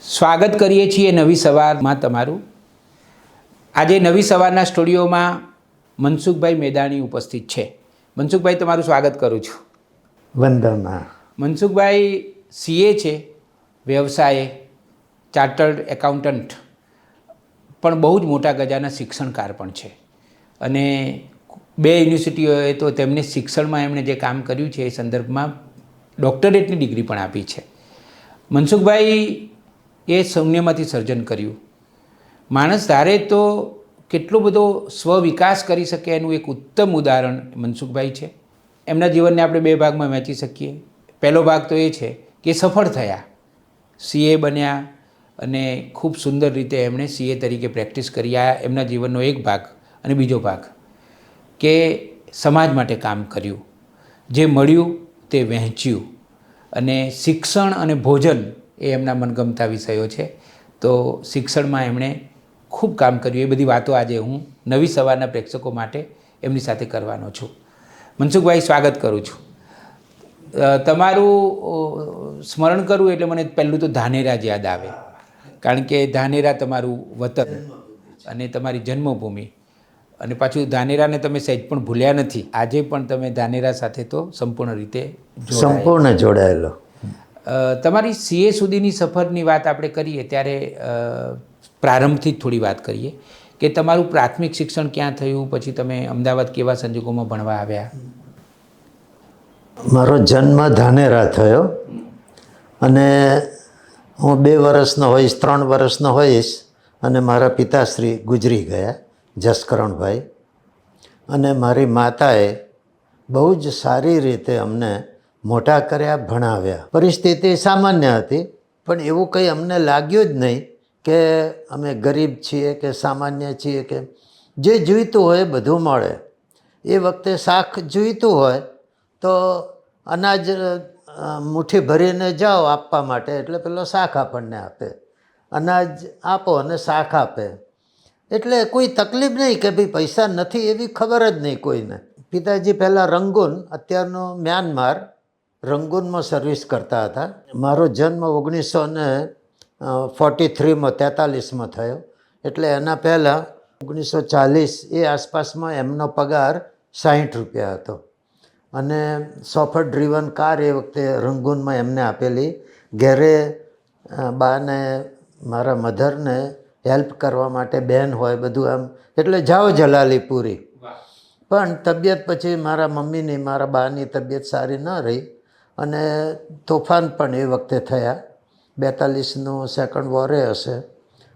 સ્વાગત કરીએ છીએ નવી સવારમાં તમારું. આજે નવી સવારના સ્ટુડિયોમાં મનસુખભાઈ મેદાણી ઉપસ્થિત છે. મનસુખભાઈ તમારું સ્વાગત કરું છું. વંદના. મનસુખભાઈ સીએ છે વ્યવસાય ચાર્ટર્ડ એકાઉન્ટન્ટ પણ બહુ જ મોટા ગજાના શિક્ષણકાર પણ છે. અને બે યુનિવર્સિટીઓએ તો તેમને શિક્ષણમાં એમણે જે કામ કર્યું છે એ સંદર્ભમાં ડૉક્ટરેટની ડિગ્રી પણ આપી છે. મનસુખભાઈ એ શૂન્યમાંથી સર્જન કર્યું. માણસ ધારે તો કેટલો બધો સ્વવિકાસ કરી શકે એનું એક ઉત્તમ ઉદાહરણ મનસુખભાઈ છે. એમના જીવનને આપણે બે ભાગમાં વહેંચી શકીએ. પહેલો ભાગ તો એ છે કે સફળ થયા. સીએ બન્યા અને ખૂબ સુંદર રીતે એમણે સીએ તરીકે પ્રેક્ટિસ કરી. આ એમના જીવનનો એક ભાગ અને બીજો ભાગ કે સમાજ માટે કામ કર્યું. જે મળ્યું તે વહેંચ્યું. અને શિક્ષણ અને ભોજન એ એમના મનગમતા વિષયો છે. તો શિક્ષણમાં એમણે ખૂબ કામ કર્યું. એ બધી વાતો આજે હું નવી સવારના પ્રેક્ષકો માટે એમની સાથે કરવાનો છું. મનસુખભાઈ, સ્વાગત કરું છું. તમારું સ્મરણ કરવું એટલે મને પહેલું તો ધાનેરા જ યાદ આવે. કારણ કે ધાનેરા તમારું વતન અને તમારી જન્મભૂમિ. અને પાછું ધાનેરાને તમે સહેજ પણ ભૂલ્યા નથી. આજે પણ તમે ધાનેરા સાથે તો સંપૂર્ણ રીતે સંપૂર્ણ જોડાયેલો. તમારી સીએ સુધીની સફરની વાત આપણે કરીએ ત્યારે પ્રારંભથી જ થોડી વાત કરીએ કે તમારું પ્રાથમિક શિક્ષણ ક્યાં થયું, પછી તમે અમદાવાદ કેવા સંજોગોમાં ભણવા આવ્યા? મારો જન્મ ધાનેરા થયો અને હું બે વર્ષનો હોઈશ, ત્રણ વર્ષનો હોઈશ અને મારા પિતાશ્રી ગુજરી ગયા, જસકરણભાઈ. અને મારી માતાએ બહુ જ સારી રીતે અમને મોટા કર્યા, ભણાવ્યા. પરિસ્થિતિ સામાન્ય હતી, પણ એવું કંઈ અમને લાગ્યું જ નહીં કે અમે ગરીબ છીએ, કે સામાન્ય છીએ, કે જે જોઈતું હોય બધું મળે. એ વખતે શાક જોઈતું હોય, તો અનાજ મુઠ્ઠી ભરીને જાઓ આપવા માટે, એટલે પેલો શાક આપણને આપે. અનાજ આપો અને શાક આપે. એટલે કોઈ તકલીફ નહીં કે ભાઈ પૈસા નથી એવી ખબર જ નહીં કોઈને. પિતાજી પહેલાં રંગૂન, અત્યારનું મ્યાનમાર રંગૂનમાં સર્વિસ કરતા હતા. મારો જન્મ ઓગણીસો ને ફોર્ટી થ્રીમાં તેતાલીસમાં થયો. એટલે એના પહેલાં ઓગણીસો ચાલીસ એ આસપાસમાં એમનો પગાર સાહીઠ રૂપિયા હતો. અને સોફર ડ્રીવન કાર એ વખતે રંગૂનમાં એમને આપેલી. ઘેરે બાને મારા મધરને હેલ્પ કરવા માટે બહેન હોય બધું આમ. એટલે જાઓ જલાલી પૂરી પણ તબિયત પછી મારા મમ્મીની મારા બાની તબિયત સારી ન રહી. અને તોફાન પણ એ વખતે થયા. બેતાલીસનું સેકન્ડ વોરે હશે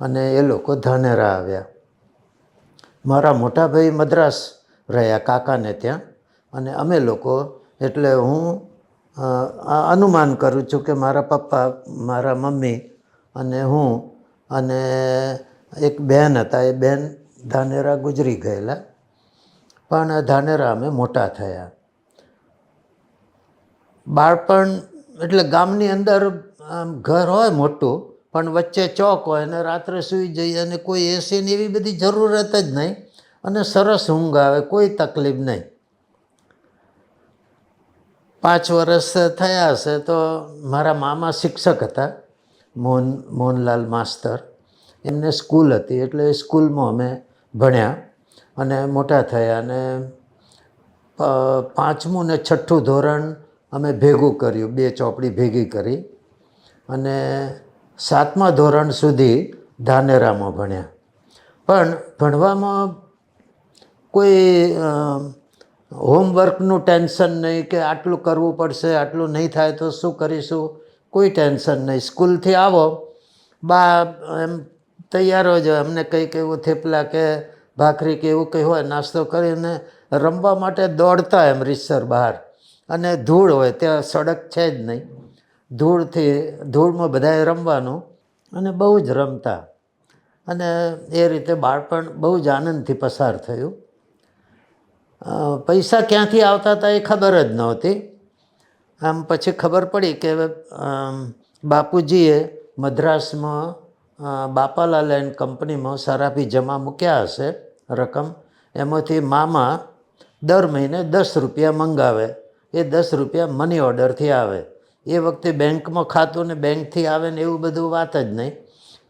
અને એ લોકો ધાનેરા આવ્યા. મારા મોટા ભાઈ મદ્રાસ રહ્યા કાકાને ત્યાં અને અમે લોકો, એટલે હું અનુમાન કરું છું કે મારા પપ્પા, મારા મમ્મી અને હું અને એક બેન હતા, એ બેન ધાનેરા ગુજરી ગયેલા. પણ ધાનેરા અમે મોટા થયા. બાળપણ એટલે ગામની અંદર આમ ઘર હોય મોટું, પણ વચ્ચે ચોક હોય અને રાત્રે સૂઈ જઈએ અને કોઈ એસીની એવી બધી જરૂરત જ નહીં અને સરસ ઊંઘ આવે, કોઈ તકલીફ નહીં. પાંચ વર્ષ થયા હશે તો મારા મામા શિક્ષક હતા, મોહન, મોહનલાલ માસ્તર. એમને સ્કૂલ હતી, એટલે એ સ્કૂલમાં અમે ભણ્યા અને મોટા થયા અને પાંચમું ને છઠ્ઠું ધોરણ અમે ભેગું કર્યું, બે ચોપડી ભેગી કરી. અને સાતમા ધોરણ સુધી ધાનેરામાં ભણ્યા. પણ ભણવામાં કોઈ હોમવર્કનું ટેન્શન નહીં કે આટલું કરવું પડશે, આટલું નહીં થાય તો શું કરીશું? કોઈ ટેન્શન નહીં. સ્કૂલથી આવો, બા એમ તૈયાર જ હોય અમને કંઈક એવું થેપલા કે ભાખરી કે એવું કંઈ હોય, નાસ્તો કરીને રમવા માટે દોડતા એમ રીસર બહાર. અને ધૂળ હોય ત્યાં સડક છે જ નહીં. ધૂળથી, ધૂળમાં બધાએ રમવાનું અને બહુ જ રમતા. અને એ રીતે બાળપણ બહુ જ આનંદથી પસાર થયું. પૈસા ક્યાંથી આવતા હતા એ ખબર જ નહોતી. આમ પછી ખબર પડી કે બાપુજીએ મદ્રાસમાં બાપાલાલ એન્ડ કંપનીમાં સરાફી જમા મૂક્યા હશે રકમ. એમાંથી મામા દર મહિને દસ રૂપિયા મંગાવે. એ દસ રૂપિયા મની ઓર્ડરથી આવે. એ વખતે બેંકમાં ખાતું ને બેંકથી આવે ને એવું બધું વાત જ નહીં.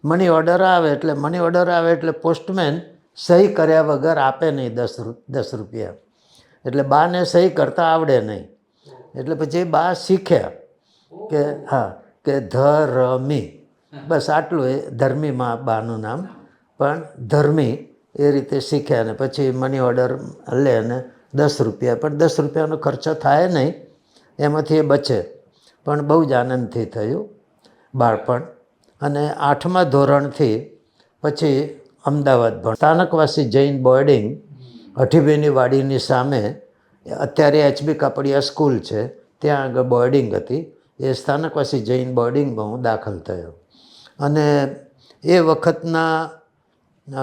મની ઓર્ડર આવે એટલે મની ઓર્ડર આવે એટલે પોસ્ટમેન સહી કર્યા વગર આપે નહીં દસ દસ રૂપિયા. એટલે બાને સહી કરતાં આવડે નહીં. એટલે પછી બા શીખ્યા કે, હા, કે ધર્મી. બસ આટલું એ ધર્મીમાં બાનું નામ. પણ ધર્મી એ રીતે શીખ્યા ને પછી મની ઓર્ડર લે અને દસ રૂપિયા. પણ દસ રૂપિયાનો ખર્ચો થાય નહીં. એમાંથી એ બચે. પણ બહુ જ આનંદથી થયું બાળપણ. અને આઠમા ધોરણથી પછી અમદાવાદ ભણ સ્થાનકવાસી જૈન બોર્ડિંગ અઠીબેની વાડીની સામે, અત્યારે એચબી કાપડિયા સ્કૂલ છે, ત્યાં આગળ બોર્ડિંગ હતી. એ સ્થાનકવાસી જૈન બોર્ડિંગમાં હું દાખલ થયો. અને એ વખતના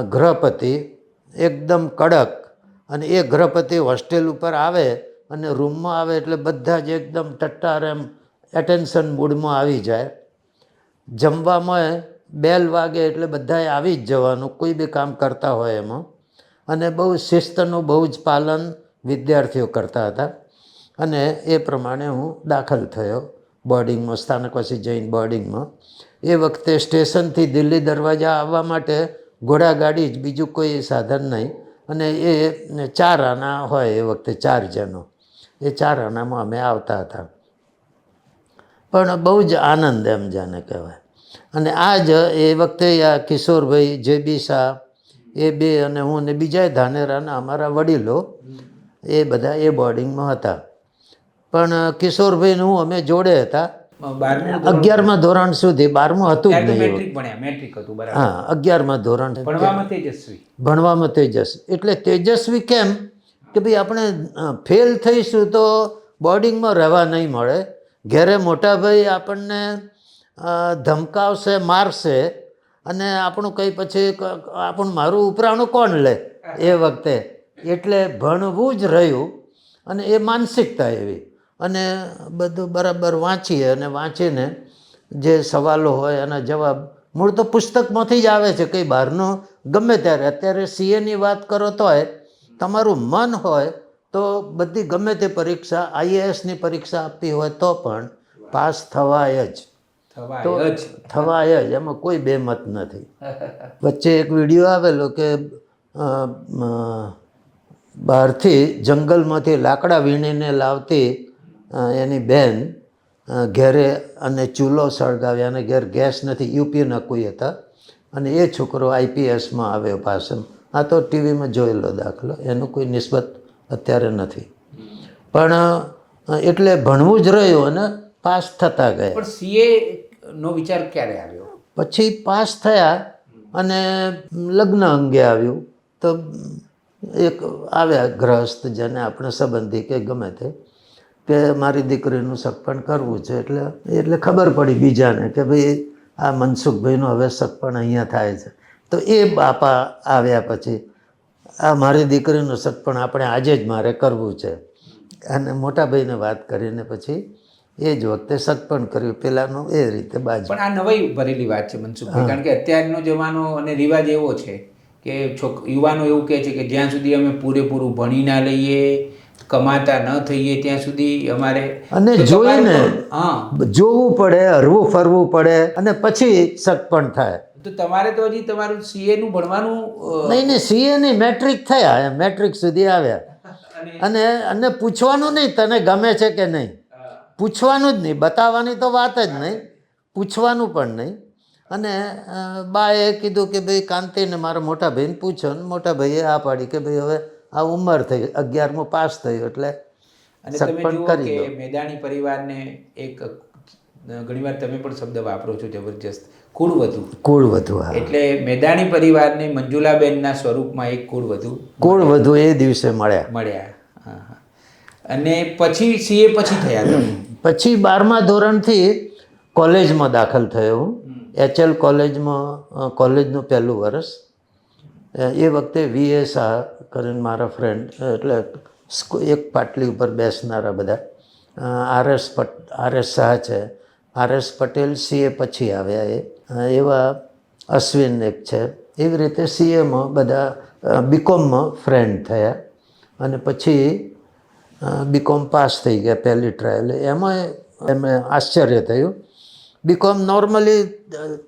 ગૃહપતિ એકદમ કડક અને એ ગ્રહપતિ હોસ્ટેલ ઉપર આવે અને રૂમમાં આવે એટલે બધા જ એકદમ ટટ્ટાર એમ એટેન્શન મૂડમાં આવી જાય. જમવામાં બેલ વાગે એટલે બધાએ આવી જ જવાનું, કોઈ બી કામ કરતા હોય એમાં. અને બહુ શિસ્તનું બહુ જ પાલન વિદ્યાર્થીઓ કરતા હતા. અને એ પ્રમાણે હું દાખલ થયો બોર્ડિંગમાં, સ્થાનકવાસી જૈન બોર્ડિંગમાં. એ વખતે સ્ટેશનથી દિલ્હી દરવાજા આવવા માટે ઘોડાગાડી જ બીજું કોઈ સાધન નહીં. અને એ ચાર આના હોય એ વખતે ચાર જણો એ ચાર આનામાં અમે આવતા હતા. પણ બહુ જ આનંદ એમ જાને કહેવાય. અને આ જ એ વખતે આ કિશોરભાઈ જે બી શાહ, એ બે અને હું ને બીજા ધાનેરાના અમારા વડીલો, એ બધા એ બોર્ડિંગમાં હતા. પણ કિશોરભાઈનું અમે જોડે હતા. અગિયારમાં ધોરણ સુધી બારમું હતું જ નહીં મેટ્રિક ભણ્યા મેટ્રિક હતું બરાબર. હા અગિયારમાં ધોરણ ભણવામાં તેજસ્વી. ભણવામાં તેજસ્વી. એટલે તેજસ્વી કેમ? કે ભાઈ આપણે ફેલ થઈશું તો બોર્ડિંગમાં રહેવા નહીં મળે. ઘેરે મોટાભાઈ આપણને ધમકાવશે મારશે અને આપણું કંઈ પછી આપણું મારું ઉપરાણું કોણ લે એ વખતે? એટલે ભણવું જ રહ્યું અને એ માનસિકતા એવી. અને બધું બરાબર વાંચીએ અને વાંચીને જે સવાલો હોય એના જવાબ મૂળ તો પુસ્તકમાંથી જ આવે છે કંઈ બહારનું. ગમે ત્યારે. અત્યારે સીએની વાત કરો તોય તમારું મન હોય તો બધી ગમે તે પરીક્ષા આઈએએસની પરીક્ષા આપવી હોય તો પણ પાસ થવાય જ. તો જ. થવાય જ. એમાં કોઈ બેમત નથી. વચ્ચે એક વીડિયો આવેલો કે બહારથી જંગલમાંથી લાકડા વીણીને લાવતી એની બેન ઘેરે અને ચૂલો સળગાવ્યા અને ઘેર ગેસ નથી યુપીના કોઈ હતા. અને એ છોકરો આઈપીએસમાં આવ્યો પાસે આ તો ટીવીમાં જોયેલો દાખલો એનો કોઈ નિસ્બત અત્યારે નથી. પણ એટલે ભણવું જ રહ્યું અને પાસ થતા ગયા. પણ સીએ નો વિચાર ક્યારે આવ્યો? પછી પાસ થયા અને લગ્ન અંગે આવ્યું. તો એક આવ્યા ગ્રહસ્થ જેને આપણે સંબંધી કે ગમે તે. કે મારી દીકરીનું સગપણ કરવું છે એટલે એટલે ખબર પડી બીજાને કે ભાઈ આ મનસુખભાઈનું હવે સગપણ અહીંયા થાય છે. તો એ બાપા આવ્યા પછી આ મારી દીકરીનું સગપણ આપણે આજે જ મારે કરવું છે. અને મોટાભાઈને વાત કરીને પછી એ જ વખતે સગપણ કર્યું. પેલાનું એ રીતે બાજુ. પણ આ નવાઈ ભરેલી વાત છે મનસુખભાઈ કારણ કે અત્યારનો જમાનો અને રિવાજ એવો છે કે છોક યુવાનો એવું કહે છે કે જ્યાં સુધી અમે પૂરેપૂરું ભણી ના લઈએ કમાતા ન થઈએ ત્યાં સુધી અમારે અને તો જોઈએ તમારે ને. તો- હા. જોવું પડે હરવું ફરવું પડે અને પછી સગપણ થાય. તો તમારે તો હજી તમારું સીએ નું ભણવાનું નહીં નહીં સીએ ની મેટ્રિક થયા મેટ્રિક સુધી આવ્યા. અને અને પૂછવાનું નહીં તને ગમે છે કે નહીં. પૂછવાનું જ નહીં બતાવવાની તો વાત જ નહીં. પૂછવાનું પણ નહીં. અને બાએ કીધું કે ભાઈ કાંતિને મારા મોટા ભાઈને પૂછો ને મોટા ભાઈએ આ પાડી કે ભાઈ હવે આ ઉંમર થઈ અગિયારમું પાસ થયું એટલે સગપણ કરી કે મેદાની પરિવારને એક ઘણીવાર તમે પણ શબ્દ વાપરો છો જબરજસ્ત કુળવધુ કુળ વધુ આવે એટલે મેદાની પરિવારને મંજુલાબેનના સ્વરૂપમાં એક કુળવધુ કુળ વધુ એ દિવસે મળ્યા. મળ્યા અને પછી સીએ પછી થયા પછી બારમા ધોરણથી કોલેજમાં દાખલ થયો હું. એચએલ કોલેજમાં કોલેજનું પહેલું વર્ષ. એ વખતે વીએ શાહ કરીને મારા ફ્રેન્ડ એટલે એક પાટલી ઉપર બેસનારા બધા. આરએસ પટ આરએસ શાહ છે. આરએસ પટેલ સીએ પછી આવ્યા એ. એવા અશ્વિન એક છે. એવી રીતે સીએમાં બધા બીકોમમાં ફ્રેન્ડ થયા. અને પછી બીકોમ પાસ થઈ ગયા પહેલી ટ્રાયલ એમાં એમને આશ્ચર્ય થયું. બીકોમ નોર્મલી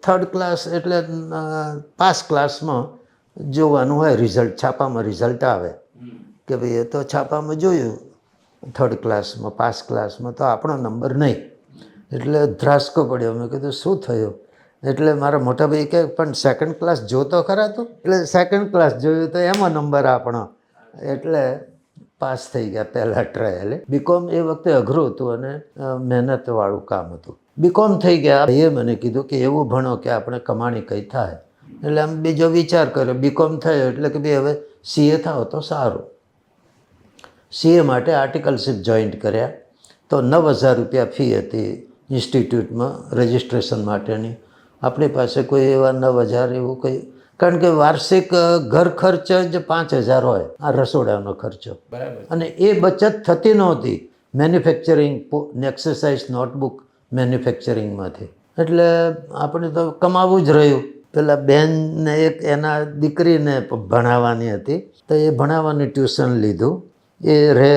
થર્ડ ક્લાસ એટલે પાસ ક્લાસમાં જોવાનું હોય રિઝલ્ટ છાપામાં રિઝલ્ટ આવે. કે ભાઈ એ તો છાપામાં જોયું. થર્ડ ક્લાસમાં પાસ ક્લાસમાં તો આપણો નંબર નહીં. એટલે ધ્રાસકો પડ્યો. મેં કીધું, શું થયું? એટલે મારા મોટા ભાઈ કહે પણ સેકન્ડ ક્લાસ જોતો ખરા તું? એટલે સેકન્ડ ક્લાસ જોયું તો એમાં નંબર આપણો. એટલે પાસ થઈ ગયા પહેલાં ટ્રાયલે બીકોમ એ વખતે અઘરું હતું અને મહેનતવાળું કામ હતું. બીકોમ થઈ ગયા. એ મને કીધું કે, એવું ભણો કે આપણે કમાણી કંઈ થાય. એટલે આમ બીજો વિચાર કર્યો. બીકોમ થયો એટલે કે ભાઈ હવે સીએ થાવ તો સારું. સીએ માટે આર્ટિકલશીપ જોઈન્ટ કર્યા. તો નવ હજાર રૂપિયા ફી હતી ઇન્સ્ટિટ્યૂટમાં રજિસ્ટ્રેશન માટેની. આપણી પાસે કોઈ એવા નવ હજાર એવું કંઈ કારણ કે વાર્ષિક ઘર ખર્ચ જ પાંચ હજાર હોય આ રસોડાનો ખર્ચો. બરાબર. અને એ બચત થતી નહોતી. મેન્યુફેક્ચરિંગ એક્સરસાઇઝ નોટબુક મેન્યુફેક્ચરિંગમાંથી એટલે આપણે તો કમાવું જ રહ્યું. પેલા બેનને એક એના દીકરીને ભણાવવાની હતી. તો એ ભણાવવાની ટ્યુશન લીધું. એ રહે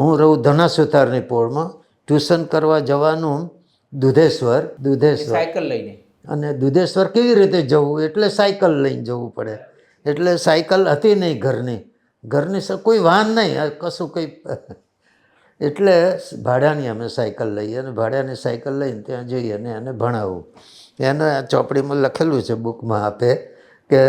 હું રહું ધનાસુતારની પોળમાં. ટ્યુશન કરવા જવાનું દુધેશ્વર દુધેશ્વર. સાયકલ લઈને? અને દુધેશ્વર કેવી રીતે જવું? એટલે સાયકલ લઈને જવું પડે. એટલે સાયકલ હતી નહીં ઘરની. ઘરની કોઈ વાહન નહીં કશું કંઈ એટલે ભાડાની અમે સાયકલ લઈએ અને ભાડાની સાયકલ લઈને ત્યાં જઈએ અને એને ભણાવવું એને આ ચોપડીમાં લખેલું છે બુકમાં આપે કે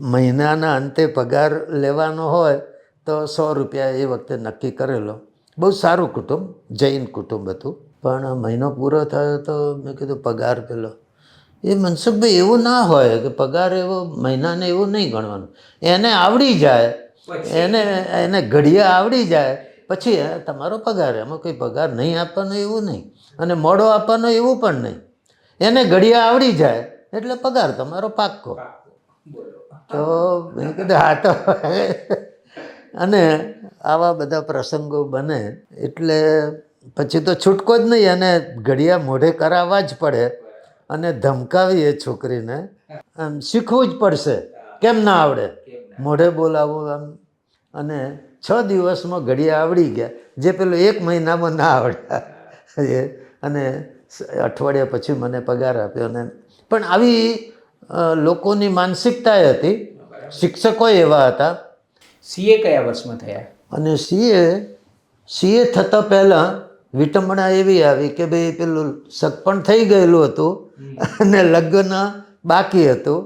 મહિનાના અંતે પગાર લેવાનો હોય તો સો રૂપિયા એ વખતે નક્કી કરેલો. બહુ સારું કુટુંબ જૈન કુટુંબ હતું. પણ મહિનો પૂરો થયો તો મેં કીધું પગાર પેલો. એ મનસુખભાઈ એવું ના હોય કે પગાર એવો મહિનાને એવું નહીં ગણવાનું. એને આવડી જાય. એને એને ઘડિયા આવડી જાય. પછી તમારો પગાર એમાં કોઈ પગાર નહીં આપવાનો એવું નહીં. અને મોડો આપવાનો એવું પણ નહીં. એને ઘડિયા આવડી જાય એટલે પગાર તમારો પાક્કો. તો મેં કીધું હા તો અને આવા બધા પ્રસંગો બને એટલે પછી તો છૂટકો જ નહીં અને ઘડિયા મોઢે કરાવવા જ પડે અને ધમકાવી એ છોકરીને. આમ શીખવું જ પડશે કેમ ના આવડે? મોઢે બોલાવવું આમ. અને છ દિવસમાં ઘડિયા આવડી ગયા જે પેલું એક મહિનામાં ના આવડ્યા અને અઠવાડિયા પછી મને પગાર આપ્યો ને પણ આવી લોકોની માનસિકતા હતી. શિક્ષકો એવા હતા. સીએ કયા વર્ષમાં થયા? અને સીએ સીએ થતાં પહેલાં વિટંબણા એવી આવી કે ભાઈ પેલું સગપણ થઈ ગયેલું હતું અને લગ્ન બાકી હતું.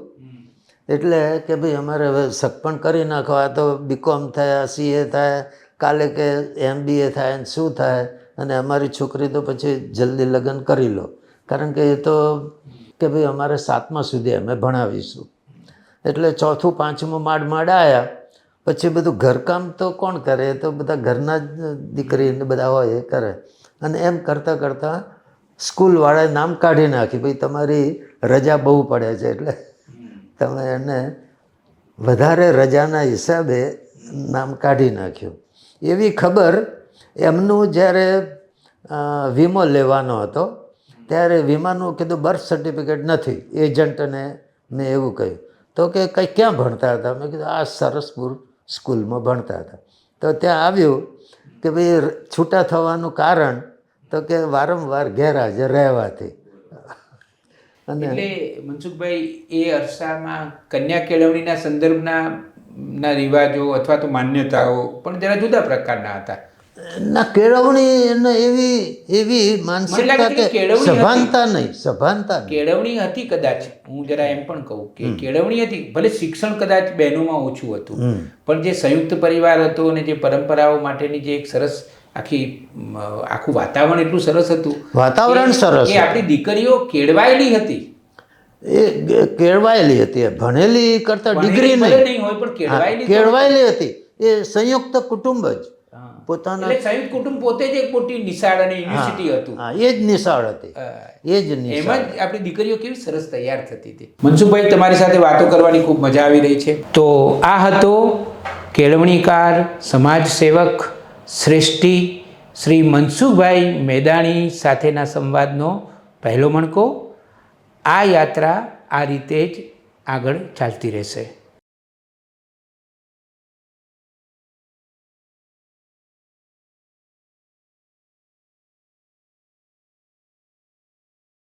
એટલે કે ભાઈ અમારે હવે સગપણ કરી નાખો. આ તો બીકોમ થયા સીએ થાય કાલે કે એમબીએ થાય ને શું થાય? અને અમારી છોકરી તો પછી જલ્દી લગ્ન કરી લો. કારણ કે એ તો કે ભાઈ અમારે સાતમા સુધી અમે ભણાવીશું. એટલે ચોથું, પાંચમું માડ માડ આવ્યા પછી બધું ઘરકામ તો કોણ કરે? એ તો બધા ઘરના જ દીકરી ને બધા હોય એ કરે. અને એમ કરતાં કરતાં સ્કૂલવાળાએ નામ કાઢી નાખી ભાઈ તમારી રજા બહુ પડે છે. એટલે તમે એને વધારે રજાના હિસાબે નામ કાઢી નાખ્યું. એવી ખબર એમનું જ્યારે વીમો લેવાનો હતો, ત્યારે વીમાનું કીધું બર્થ સર્ટિફિકેટ નથી. એજન્ટને મેં એવું કહ્યું. તો કે કંઈ ક્યાં ભણતા હતા? મેં કીધું, આ સરસપુર સ્કૂલમાં ભણતા હતા. તો ત્યાં આવ્યું કે ભાઈ છૂટા થવાનું કારણ તો કે વારંવાર ગેરહાજર રહેવાથી. અને એટલે મનસુખભાઈ, એ અરસામાં કન્યા કેળવણીના સંદર્ભના રિવાજો અથવા તો માન્યતાઓ પણ જરા જુદા પ્રકારના હતા. ના કેળવણી એને એવી એવી માનસિકતા કે. સભાનતા નહીં સભાનતા કેળવણી હતી કદાચ. હું જરા એમ પણ કહું કે કેળવણી હતી. ભલે શિક્ષણ કદાચ બહેનોમાં ઓછું હતું પણ જે સંયુક્ત પરિવાર હતો અને જે પરંપરાઓ માટેની જે એક સરસ આખી આખું વાતાવરણ એટલું સરસ હતું વાતાવરણ સરસ એ આપણી દીકરીઓ કેળવાયેલી હતી. એ કેળવાયેલી હતી. ભણેલી કરતા ડિગ્રી નહીં. હોય પણ કેળવાયેલી હતી. એ સંયુક્ત કુટુંબ જ. પોતાના સંયુક્ત કુટુંબ પોતે જ એક મોટી નિશાળ અને યુનિવર્સિટી હતું. હા એ જ નિશાળ હતી. એ જ એમાં જ આપણી દીકરીઓ કેવી સરસ તૈયાર થતી હતી. મનસુખભાઈ તમારી સાથે વાતો કરવાની ખૂબ મજા આવી રહી છે. તો આ હતો કેળવણીકાર સમાજ સેવક શ્રેષ્ઠી શ્રી મનસુખભાઈ મેદાણી સાથેના સંવાદનો પહેલો મણકો. આ યાત્રા આ રીતે જ આગળ ચાલતી રહેશે.